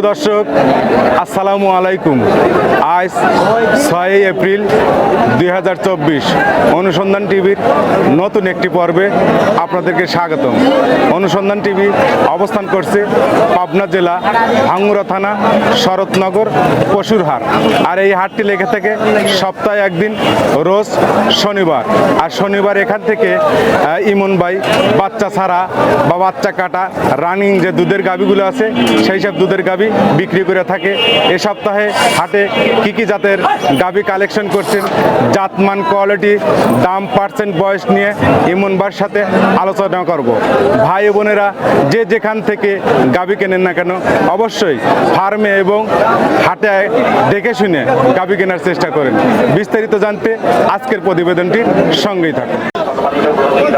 সুপ্রিয় দর্শক, আসসালামু আলাইকুম। আজ ছয়ই এপ্রিল দুই হাজার চব্বিশ অনুসন্ধান টিভির নতুন একটি পর্বে আপনাদেরকে স্বাগতম। অনুসন্ধান টিভি অবস্থান করছে পাবনা জেলা ভাঙ্গুরা থানা, শরৎনগর পশুর হাট আর এই হাটটি লেগে থাকে সপ্তাহে একদিন, রোজ শনিবার। আর শনিবার এখান থেকে ইমন ভাই বাচ্চা ছাড়া বা বাচ্চা কাটা, রানিং যে দুধের গাবিগুলো আছে, সেই সব দুধের গাবি বিক্রি করে থাকে। এ সপ্তাহে হাটে কি কি জাতের গাবি কালেকশন করছেন? জাতমান কোয়ালিটি দাম পার্সেন্ট বয়স নিয়ে ইমন ভাইয়ের সাথে আলোচনা করব। ভাই বোনেরা, যে যেখান থেকে গাবি কেনেন না কেন, অবশ্যই ফার্মে এবং হাটে দেখে শুনে গাবি কেনার চেষ্টা করেন। বিস্তারিত জানতে আজকের প্রতিবেদনটির সঙ্গেই থাকুন।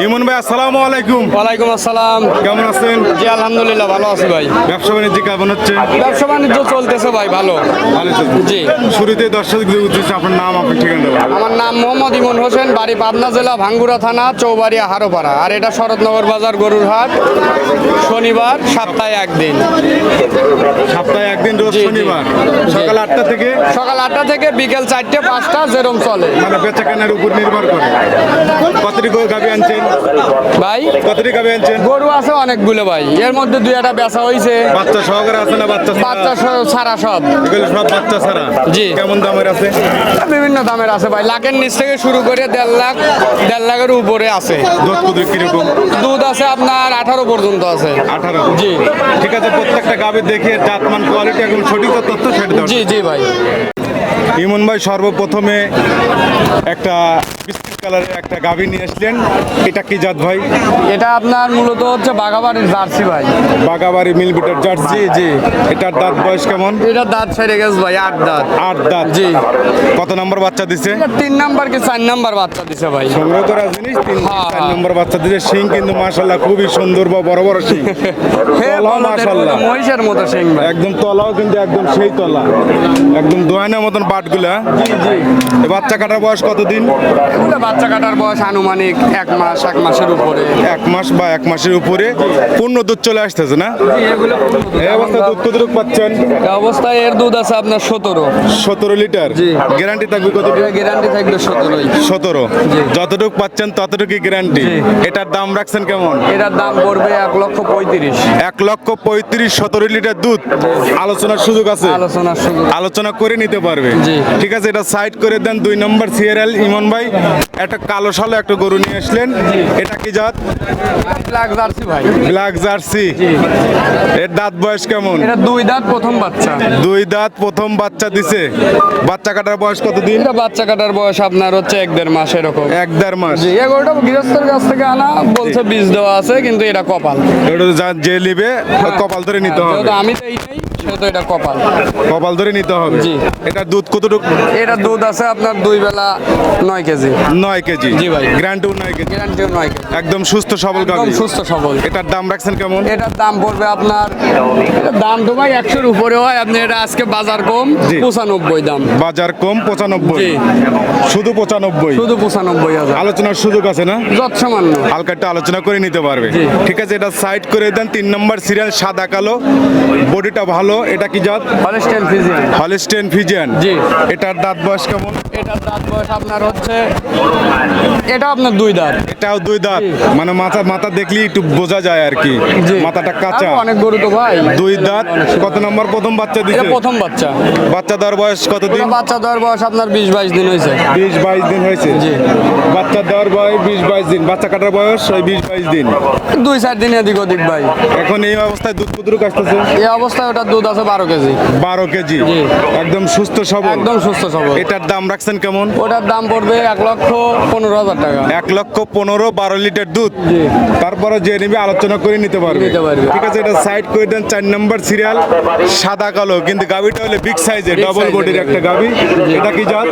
ইমন ভাই আসসালামু আলাইকুম। ওয়ালাইকুম আসসালাম। কেমন আছেন? জি আলহামদুলিল্লাহ ভালো আছি ভাই। ব্যবসা বাণিজ্য কেমন হচ্ছে? ব্যবসা বাণিজ্য চলতেছে ভাই ভালো। ভালো চলছে। জি। শুরুতে দর্শকদের উদ্দেশ্যে আপনার নাম আপনার ঠিকানা আমার নাম মোহাম্মদ ইমন হোসেন বাড়ি পাবনা জেলা ভাঙ্গুরা থানা চৌবাড়িয়া হারোপাড়া। আর এটা শরৎনগর বাজার গরুর হাট। শনিবার সপ্তাহে একদিন। সপ্তাহে একদিন রোজ। শনিবার। সকাল আটটা থেকে? সকাল আটটা থেকে বিকেল চারটে পাঁচটা যেরম চলে। মানে বেচা কেনার উপর নির্ভর করে। কতটি গাবি আনছেন? ভাই গরু আছে অনেকগুলো ভাই। এর মধ্যে দুই একটা বেচা হয়েছে বাচ্চা সহকারে আছে না বাচ্চা ছাড়া? বাচ্চা ছাড়া সব। এগুলো সব বাচ্চা ছাড়া? জি। কেমন দামের আছে? বিভিন্ন দামের আছে ভাই। লাখের নিচ থেকে শুরু করে দেড় লাখ দেড় লাখের উপরে আছে। দুধ কীরকম? দুধ আছে আপনার আঠারো পর্যন্ত আছে। আঠারো? জি। ঠিক আছে প্রত্যেকটা গাবি দেখে জাতমান কোয়ালিটি একদম সঠিক তথ্য সেটা দেওয়া জি জি ভাই। ইমন ভাই সর্বপ্রথমে একটা বিস্কিট কালারের একটা গাভি নিয়ে আসলেন। এটা কি জাত ভাই? এটা আপনার মূলত হচ্ছে বাঘাবাড়ির জার্সি ভাই। বাগাবাড়ি মিলবিটার জার্সি? জি। এটার দাঁত বয়স কেমন? এটা দাঁত ছেড়ে গেছে ভাই আট দাঁত। আট দাঁত। জি। কত নম্বর বাচ্চা দিছে? তিন নাম্বার কি চার নাম্বার বাচ্চা দিছে ভাই। সংগ্রহ করা জিনিস তিন হ্যাঁ, চার। নম্বর বাচ্চা দিছে। শিং কিন্তু মাশাল্লাহ খুবই সুন্দর বা বড় বড় শিং। হে তলাও বলদের মাশাল্লাহ মহিষের মতো সিং ভাই। একদম তলাও কিন্তু একদম সেই তলা। একদম দোয়ানের মতন বাটগুলা জি জি। বাচ্চা কাটার বয়স কতদিন? এগুলো বাচ্চা কাটার বয়স আনুমানিক এক মাস এক মাসের উপরে। এক মাস বা এক মাসের উপরে পূর্ণ দুধ চলে আসতেছে না? এগুলো এই অবস্থায় দুধ কতটুকু পাচ্ছেন? অবস্থায় এর দুধ আছে আপনার সতেরো। সতেরো লিটার। গ্যারান্টি থাকবে কতটুকু গ্যারান্টি থাকবে সতেরোই। সতেরো। যতটুকু পাচ্ছেন ততটুকু গ্যারান্টি। এটার দাম রাখছেন কেমন? এটার দাম পড়বে এক লক্ষ পঁয়ত্রিশ। এক লক্ষ পঁয়ত্রিশ সতেরো লিটার দুধ। আলোচনার সুযোগ আছে? আলোচনার সুযোগ। আলোচনা করে নিতে পারবে। ঠিক আছে এটা সাইড করে দেন দুই নম্বর সিআরএল ইমন ভাই। একটা কালো সালো একটা গরু নিয়ে আসলেন। এটা কি জাত? ব্ল্যাক জার্সি ভাই। Black jersey. এর দাঁত বয়স কেমন? এটা দুই দাঁত প্রথম বাচ্চা। দুই দাঁত প্রথম বাচ্চা দিছে। বাচ্চা কাটার বয়স কতদিন? এটা বাচ্চা কাটার বয়স আপনার হচ্ছে এক দেড় মাস এরকম। এক দেড় মাস। জি এগুলোটা গৃহস্থের কাছ থেকে আনা বলছে বীজ দেওয়া আছে কিন্তু এটা কপাল। এটা যা- নিবে কপাল ধরে নিতে হবে। আমি তো এটা কপাল। কপাল ধরে নিতে হবে। জি। এটা দুধ কতটুকু? এটা দুধ আছে আপনার দুই বেলা নয় কেজি। নয় কেজি। জি ভাই। গ্র্যান্ডও নয় কেজি। গ্যারান্টিও নয় কেজি। একদম সুস্থ সবল একদম সুস্থ সবল। এটার দাম রাখছেন কেমন? এটার দাম পড়বে আপনার দাম তো ভাই একশোর উপরে হয় আপনি এটা আজকে বাজার কম। পঁচানব্বই দাম। বাজার কম পঁচানব্বই। শুধু পঁচানব্বই। শুধু পঁচানব্বই হাজার। আলোচনার সুযোগ আছে না? যত সামান্য। হালকা একটা আলোচনা করে নিতে পারবে। ঠিক আছে এটা সাইড করে দেন তিন নম্বর সিরিয়াল সাদা কালো বডিটা ভালো এটা কি জাত? Holstein Friesian. Holstein Friesian. জি। এটার দাঁত বয়স কেমন? এটার দাঁত বয়স আপনার হচ্ছে এটা আপনার দুই দাঁত। এটাও দুই দাঁত। মানে মাথা মাথা দেখলি একটু বোঝা যায় আর কি। মাথাটা কাঁচা। অনেক গরু তো ভাই। দুই দাঁত। কত নম্বর প্রথম বাচ্চা দিছে? প্রথম বাচ্চা। বাচ্চা দেওয়ার বয়স কতদিন? ওটা বাচ্চা দেওয়ার বয়স আপনার বিশ বাইশ দিন হয়েছে। বিশ বাইশ দিন হয়েছে? জি। বাচ্চা দেওয়ার বয়স বিশ বাইশ দিন। বাচ্চা কাটার বয়স ওই বিশ বাইশ দিন। দুই চার দিন এদিক ওদিক ভাই। এখন এই অবস্থায় দুধ কুদরুক আসতেছে? এই অবস্থায় ওটার দুধ আছে বারো কেজি। বারো কেজি। একদম সুস্থ সবল। একদম সুস্থ সবল। এটার দাম রাখছেন কেমন? ওটার দাম পড়বে এক লক্ষ পনেরো হাজার টাকা। এক লক্ষ পনেরো বারো লিটার দুধ। তারপরে যে নিবে আলোচনা করে নিতে পারবে। নিতে পারবে। ঠিক আছে এটা সাইড করে দেন চার নম্বর সিরিয়াল সাদা কালো। কিন্তু গাবিটা হলে বিগ সাইজের ডবল বডির একটা গাবি। এটা কি জাত?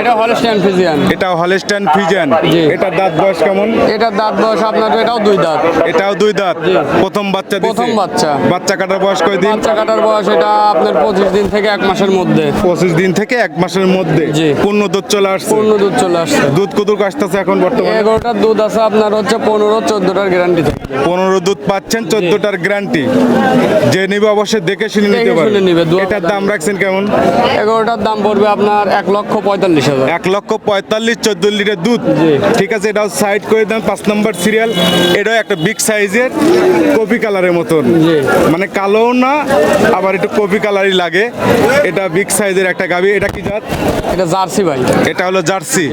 এটা হলস্টেন ফিজিয়ান এটা হলেস্টান ফিজেন জি। এটার দাঁত বয়স কেমন? এটা দাঁত বয়স আপনার এটাও দুই দাঁত। এটাও দুই দাঁত। প্রথম বাচ্চা প্রথম বাচ্চা। বাচ্চা কাটার বয়স কয়দিন? বাচ্চা কাটার বয়স এটা আপনার পঁচিশ দিন থেকে এক মাসের মধ্যে। পঁচিশ দিন থেকে এক মাসের মধ্যে? জি। পূর্ণ দুধ চলে আসছে? পূর্ণ দুধ চলে আসছে। দুধ কতটুকু আসতেছে এখন বর্তমানে? এগারোটার দুধ আছে আপনার হচ্ছে পনেরো চোদ্দোটার গ্যারান্টি থাকে। পনেরো দুধ পাচ্ছেন চোদ্দটার গ্যারান্টি যে নিবে অবশ্যই দেখে শুনে নিতে দেখে পারবে। শুনে নিবে, এটার দাম রাখছেন কেমন? এগারোটার দাম পড়বে আপনার এক লক্ষ পঁয়তাল্লিশ হাজার। এক লক্ষ পঁয়তাল্লিশ চোদ্দ লিটার দুধ। জি। ঠিক আছে এটাও সাইড করে দেন পাঁচ নম্বর সিরিয়াল এটাও একটা বিগ সাইজের কপি কালারের মতন। জি। মানে কালোও না আবার একটু কপি কালারই লাগে। এটা বিগ সাইজের একটা গাবি। এটা কি জাত? এটা জার্সি ভাই। এটা হলো জার্সি।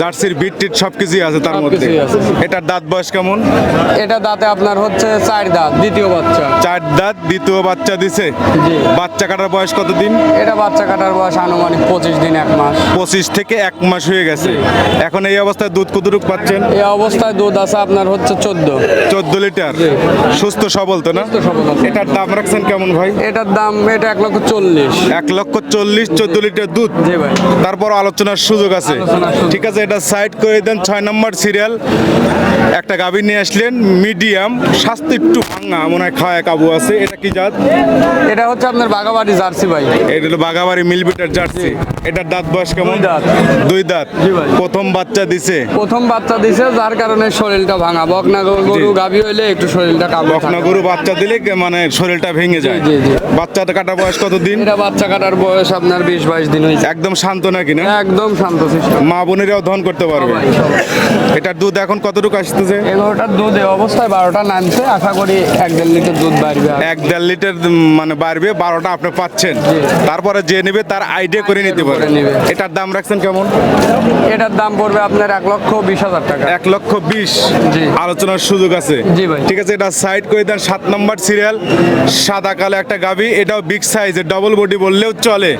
জার্সির বিট টিট সব কিছুই আছে তার মধ্যে। এটার দাঁত বয়স কেমন? এটা দাঁতে আপনার হচ্ছে চার দাঁত দ্বিতীয় বাচ্চা। চার দাঁত দ্বিতীয় বাচ্চা দিছে। বাচ্চা কাটার বয়স কত দিন এটা বাচ্চা কাটার বয়স আনুমানিক পঁচিশ দিন এক মাস। পঁচিশ থেকে এক মাস হয়ে গেছে। এখন এই অবস্থায় দুধ কতটুকু পাচ্ছেন? এই অবস্থায় দুধ আছে আপনার হচ্ছে চোদ্দ। চোদ্দ লিটার। সুস্থ সবল তো না? এটার দাম রাখছেন কেমন ভাই? এটার দাম এটা এক লক্ষ চল্লিশ। এক লক্ষ চল্লিশ চোদ্দ লিটার দুধ। জি ভাই। তারপর আলোচনার সুযোগ আছে। ঠিক আছে এটা সাইড করে দেন ছয় নম্বর সিরিয়াল। একটা গাভী নিয়ে আসলেন মিডিয়াম স্বাস্থ্য একটু ভাঙা মনে হয় খাওয়া কাবু আছে। এটা কি জাত? এটা হচ্ছে আপনার বাগাবাড়ি জার্সি ভাই। এটা হলো বাগাবাড়ি মিলবিটার জার্সি। এটার দাঁত বয়স কেমন? দাঁত। দুই দাঁত। প্রথম বাচ্চা দিছে। প্রথম বাচ্চা দিছে যার কারণে শরীরটা ভাঙা। বকনা গরু গাভী হইলে একটু শরীরটা কাবু বকনা গরু বাচ্চা দিলে মানে শরীরটা ভেঙে যায়। জি, জি। বাচ্চাটা কাটা বয়স কতদিন? এটা বাচ্চা কাটার বয়স আপনার বিশ বাইশ দিন হয়েছে। একদম শান্ত নাকি না? একদম শান্ত মা বোনেরাও ধন করতে পারবে। এটার দুধ এখন কতটুকু আসতেছে? এগারোটার দুধ এই অবস্থায় বারোটা নামছে আশা করি এক দেড় লিটার দুধ বাড়বে এক দেড় লিটার মানে বাড়বে বারোটা আপনি পাচ্ছেন। তারপরে যে নেবে তার আইডিয়া করে নিতে নিবে। এটার দাম রাখছেন কেমন? এটার দাম পড়বে আপনার এক লক্ষ বিশ হাজার টাকা। এক লক্ষ বিশ। জি। আলোচনার সুযোগ আছে। জি ভাই। ঠিক আছে এটা সাইড করে দেন সাত নম্বর সিরিয়াল সাদা কালো একটা গাভি এটাও বিগ সাইজের ডবল বডি বললেও চলে।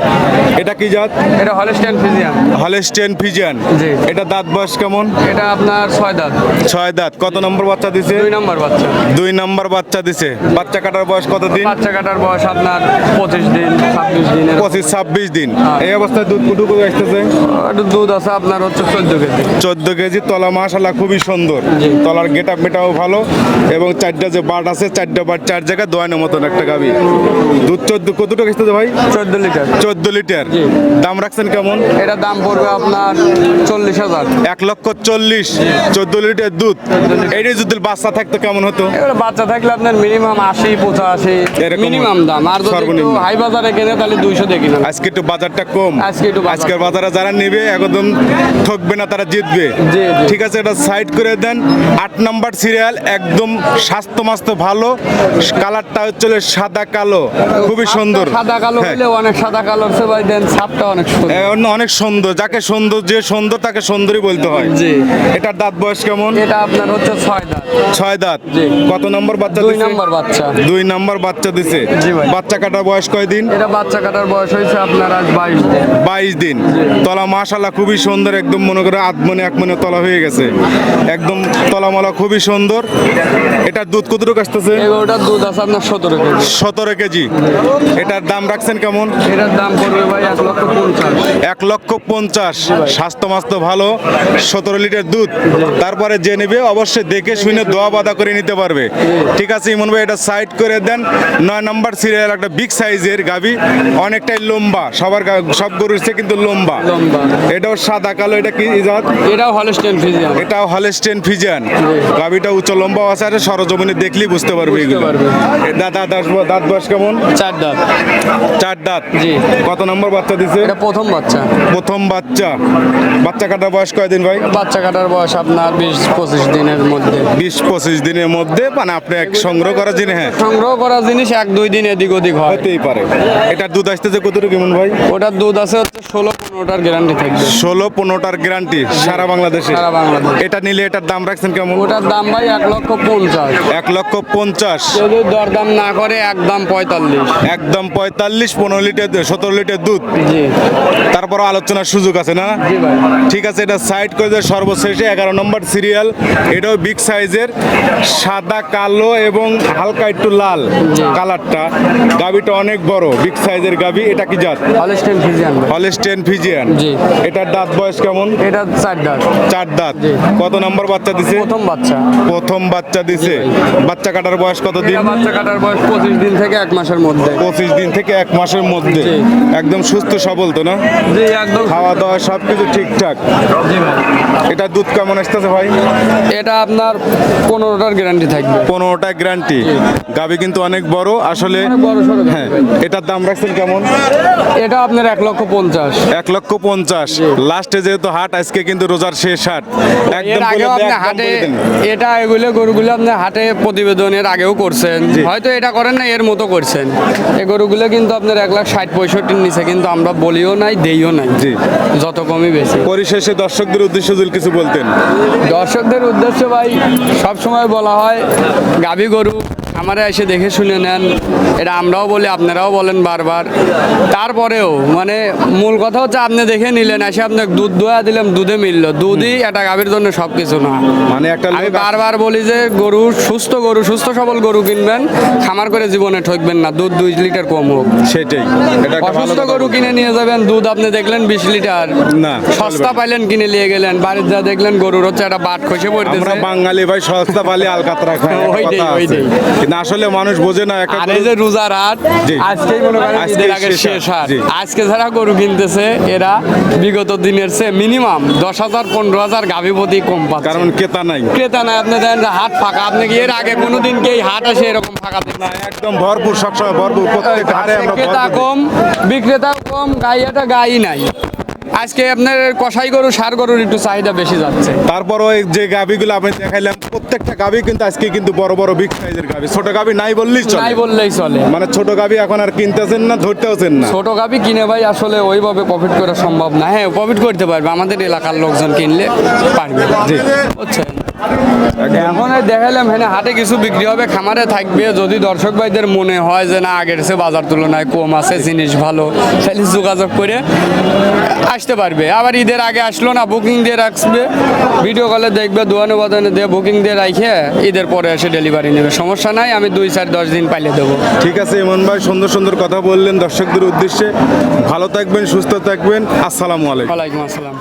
এটা কি জাত? এটা হলস্টেন ফিজিয়ান হলেস্টেন ফিজিয়ান জি। এটা দাঁত বয়স কেমন? এটা আপনার ছয় দাঁত। ছয় দাঁত। কত নম্বর বাচ্চা দিছে? দুই নম্বর বাচ্চা। দুই নম্বর বাচ্চা দিছে। বাচ্চা কাটার বয়স কত দিন বাচ্চা কাটার বয়স আপনার পঁচিশ দিন ছাব্বিশ দিন। পঁচিশ ছাব্বিশ দিন। হ্যাঁ। এই অবস্থায় দুধ কুটুকু আসতেছে? একটু দুধ আছে আপনার হচ্ছে চোদ্দ কেজি। চোদ্দ কেজি তলা মাশাল্লাহ খুবই সুন্দর। তলার গেট আপ মেটাও ভালো। এবং চারটা যে বাট আছে চারটা বাট চার জায়গায় দোয়ানোর মতন একটা গাবি দুধ চোদ্দ কতটুকু আসতেছে ভাই? চোদ্দ লিটার। চোদ্দ লিটার। দাম রাখছেন কেমন? এটা দাম পড়বে আপনার চল্লিশ হাজার। এক লক্ষ চল্লিশ চোদ্দ লিটার দুধ। যদি বাচ্চা থাকতো কেমন হতো? এবারে বাচ্চা থাকলে আপনার মিনিমাম আশি পঁচাশি মিনিমাম দাম। আর যদি হাই বাজারে কেনে তাহলে দুইশো দেখি না আজকে একটু বাজারটা কম। আজকে একটু আজকের বাজারে যারা নেবে একদম ঠকবে না তারা জিতবে। ঠিক আছে এটা সাইড করে দেন। আট নাম্বার সিরিয়াল একদম স্বাস্থ্য মাস্ত ভালো। কালারটা হচ্ছে সাদা কালো। খুবই সুন্দর। সাদা কালো হলে অনেক সাদা কালো ভাই দেন ছাপটা অনেক সুন্দর। অনেক সুন্দর যাকে সুন্দর যে সুন্দর তাকে সুন্দরী বলতে হয়। জি। এটার দাঁত বয়স কেমন? এটা আপনার হচ্ছে ছয় দাঁত। ছয় দাঁত। কত নম্বর বাচ্চা দুই? নম্বর বাচ্চা। দুই নম্বর বাচ্চা দিছে। বাচ্চা কাটার বয়স কয়দিন এটা বাচ্চা কাটার বয়স হয়েছে আপনার আজ বাইশ দিন। বাইশ দিন। তলা মাশাল্লাহ খুবই সুন্দর একদম মনে করে আধ মনে এক মনে তলা হয়ে গেছে। একদম তলামলা খুবই সুন্দর। এটার দুধ কতটুকু আসতেছে? এগারোটার দুধ আছে আপনার সতেরো কেজি। সতেরো কেজি। এটার দাম রাখছেন কেমন? এটার দাম পড়বে ভাই এক লক্ষ পঞ্চাশ। এক লক্ষ পঞ্চাশ। স্বাস্থ্য মাস্ত ভালো সতেরো লিটার দুধ। তারপরে যে নেবে অবশ্যই দেখে শুনে দোয়া বাদা করে নিতে পারবে। ঠিক আছে ইমন ভাই এটা সাইড করে দেন। নয় নম্বর সিরিয়াল একটা বিগ সাইজের গাবি অনেকটাই লম্বা। সবার সব গরুর চেয়ে কিন্তু লম্বা। লম্বা। এটাও সাদা কালো এটা কি জাত এটাও হলস্টেন ফিজিয়ান এটাও হলস্টেন ফিজিয়ান গাবিটা উচ্চ লম্বা আছে আর সরজমিনে দেখলেই বুঝতে পারবে এগুলো। দাদা দাস দাঁত বয়স কেমন? চার দাঁত। চার দাঁত। জি। কত নম্বর বাচ্চা দিছে? এটা প্রথম বাচ্চা। প্রথম বাচ্চা। বাচ্চা কাটার বয়স কয়দিন ভাই? বাচ্চা কাটার বয়স আপনার বিশ পঁচিশ দিনের মধ্যে। বিশ পঁচিশ দিনের মধ্যে মানে আপনি এক সংগ্রহ করার জিনিস হ্যাঁ। সংগ্রহ করা জিনিস এক দুই দিন এদিক ওদিক হয়। হতেই পারে। এটার দুধ আসতেছে কতটুকু কেমন ভাই? ওটার দুধ আছে হচ্ছে ষোলো পনেরোটার গ্যারান্টি থাকবে। ষোলো পনেরোটার গ্যারান্টি সারা বাংলাদেশে? সারা বাংলাদেশ। এটা নিলে এটার দাম রাখছেন কেমন? ওটার দাম ভাই এক লক্ষ পঞ্চাশ। এক লক্ষ পঞ্চাশ। যদি দরদাম না করে একদম পঁয়তাল্লিশ। একদম পঁয়তাল্লিশ পনেরো লিটার সতেরো লিটার দুধ? জি। তারপর আলোচনার সুযোগ আছে না? ঠিক আছে এটা সাইড করে দেয় সর্বশেষে এগারো নম্বর সিরিয়াল এটাও বিগ সাইজ সাইজের সাদা কালো এবং হালকা একটু লাল কালারটা। গাবিটা অনেক বড় বিগ সাইজের গাবি। এটা কি জাত? Holstein Friesian Holstein Friesian. জি। এটার দাঁত বয়স কেমন? এটা চার দাঁত। চার দাঁত। কত নম্বর বাচ্চা দিছে? প্রথম বাচ্চা। প্রথম বাচ্চা দিছে। বাচ্চা কাটার বয়স কত দিন? বাচ্চা কাটার বয়স পঁচিশ দিন থেকে এক মাসের মধ্যে। পঁচিশ দিন থেকে এক মাসের মধ্যে। একদম সুস্থ সবল তো না? জি একদম খাওয়া দাওয়া সব কিছু ঠিকঠাক। জি ভাই। এটা দুধ কেমন আসতেছে ভাই? এটা আপনার পনেরোটার গ্যারান্টি থাকবে। পনেরোটা গ্যারান্টি গাবি কিন্তু অনেক বড় আসলে হ্যাঁ এটার দাম রাখছেন কেমন? এটা আপনার এক লক্ষ পঞ্চাশ। এক লক্ষ পঞ্চাশ। লাস্টে যেহেতু হাট আজকে কিন্তু রোজার শেষ হাট। একদম হাটে এটা এগুলো গরুগুলো আপনি হাটে প্রতিবেদনের আগেও করছেন। হয়তো এটা করেন না এর মতো করছেন। এই গরুগুলো কিন্তু আপনার এক লাখ ষাট পঁয়ষট্টির নিচে কিন্তু আমরা বলিও নাই দেইও নাই। জি। যত কমই বেশি। পরিশেষে দর্শকদের উদ্দেশ্যে কিছু বলতেন। দর্শকদের উদ্দেশ্যে ভাই সব সময় বলা হয় গাভী গরু। আমারা এসে দেখে শুনে নেন। এটা আমরাও বলি আপনারাও বলেন বারবার। তারপরেও মানে মূল কথা হচ্ছে আপনি দেখে নিলেন এসে আপনাকে দুধ দোয়া দিলাম দুধে মিললো। দুধই একটা গাভীর জন্য সব কিছু না। মানে একটা আমি বারবার বলি যে গরু সুস্থ গরু সুস্থ সবল গরু কিনবেন খামার করে জীবনে ঠকবেন না দুধ দুই লিটার কম হোক। সেটাই। এটা অসুস্থ গরু কিনে নিয়ে যাবেন দুধ আপনি দেখলেন বিশ লিটার। না, সস্তা পাইলেন কিনে নিয়ে গেলেন বাড়ির যা দেখলেন গরুর হচ্ছে একটা বাট খসে পড়তেছে। বাঙালি ভাই সস্তা পালে আলকাতরা একটা ওইটাই, ওইটাই। আসলে মানুষ বোঝে না একটা আর এই যে রোজার হাট। আজকেই মনে করেন ঈদের আগে শেষ হাট। আজকে যারা গরু কিনতেছে এরা বিগত দিনের চেয়ে মিনিমাম দশ হাজার পনেরো হাজার গাভী প্রতি কম পাচ্ছে। কারণ কেতা নাই। ক্রেতা নাই আপনি দেন যে হাট ফাঁকা। আপনি কি এর আগে কোনোদিন কি এই হাট আসে এরকম ফাঁকা না একদম ভরপুর সবসময় ভরপুর প্রত্যেক হাটে আমরা ক্রেতা কম বিক্রেতা কম গাইয়াটা গাই নাই। আজকে আপনার কষাই গরু সার গরুর একটু চাহিদা বেশি যাচ্ছে। তারপর ওই যে গাভিগুলো আপনি দেখাইলাম প্রত্যেকটা গাভি কিন্তু আজকে কিন্তু বড় বড় বিগ সাইজের গাভি। ছোট গাভি নাই বললেই চলে। নাই বললেই চলে। মানে ছোট গাভি এখন আর কিনতেছেন না ধরতেছেন না। ছোট গাভি কিনে ভাই আসলে ওইভাবে প্রফিট করা সম্ভব না। হ্যাঁ প্রফিট করতে পারবে। আমাদের এলাকার লোকজন কিনলে পারবে। জি। বুঝছেন? এখন এই দেখাইলাম হ্যাঁ হাটে কিছু বিক্রি হবে খামারে থাকবে। যদি দর্শক ভাইদের মনে হয় যে না আগের সে বাজার তুলনায় কম আছে জিনিস ভালো তাহলে যোগাযোগ করে আসতে পারবে। আবার ঈদের আগে আসলো না বুকিং দিয়ে রাখবে। ভিডিও কলে দেখবে দোয়ানো বাদানে দিয়ে বুকিং দিয়ে রাখে ঈদের পরে এসে ডেলিভারি নেবে। সমস্যা নাই আমি দুই চার দশ দিন পাইলে দেবো। ঠিক আছে ইমন ভাই সুন্দর সুন্দর কথা বললেন দর্শকদের উদ্দেশ্যে। ভালো থাকবেন সুস্থ থাকবেন। আসসালামু আলাইকুম। ওয়ালাইকুম আসসালাম।